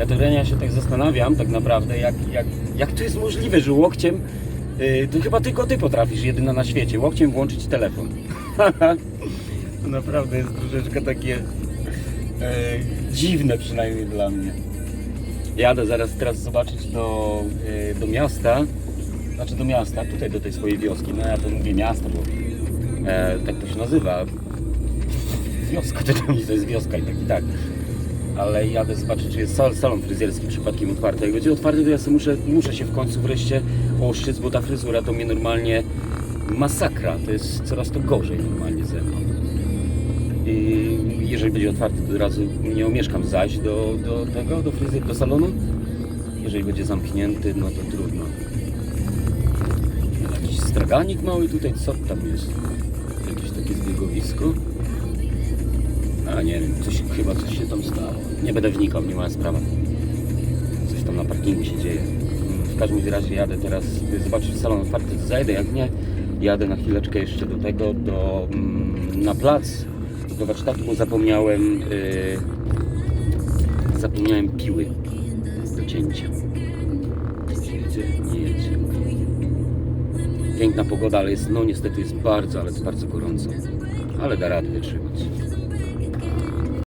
Ja to Renia się tak zastanawiam tak naprawdę, jak, jak, jak to jest możliwe, że łokciem, yy, to chyba tylko ty potrafisz, jedyna na świecie, łokciem włączyć telefon. to naprawdę jest troszeczkę takie yy, dziwne przynajmniej dla mnie. Jadę zaraz teraz zobaczyć do, yy, do miasta, znaczy do miasta, tutaj do tej swojej wioski, no ja to mówię miasto, bo e, tak to się nazywa. Wioska, to to jest wioska i tak i tak. Ale jadę zobaczyć, czy jest sal, salon fryzjerski przypadkiem otwarty. Jak będzie otwarty, to ja sobie muszę, muszę się w końcu wreszcie oszczyc, bo ta fryzura to mnie normalnie masakra. To jest coraz to gorzej normalnie ze mną. I jeżeli będzie otwarty, to od razu nie omieszkam zajść do, do tego, do fryzjer, do salonu. Jeżeli będzie zamknięty, no to trudno. Jakiś straganik mały tutaj, co tam jest? Jakieś takie zbiegowisko? Nie wiem, coś, chyba coś się tam stało. Nie będę wnikał, nie ma sprawa. Coś tam na parkingu się dzieje. W każdym razie jadę teraz zobaczyć salon otwarty, zajdę, jak nie, jadę na chwileczkę jeszcze do tego, do, mm, na plac, do warsztatu, bo zapomniałem, yy, zapomniałem piły do cięcia. Jedzie, nie jedzie. Piękna pogoda, ale jest, no niestety jest bardzo, ale to bardzo gorąco. Ale da radę wytrzymać.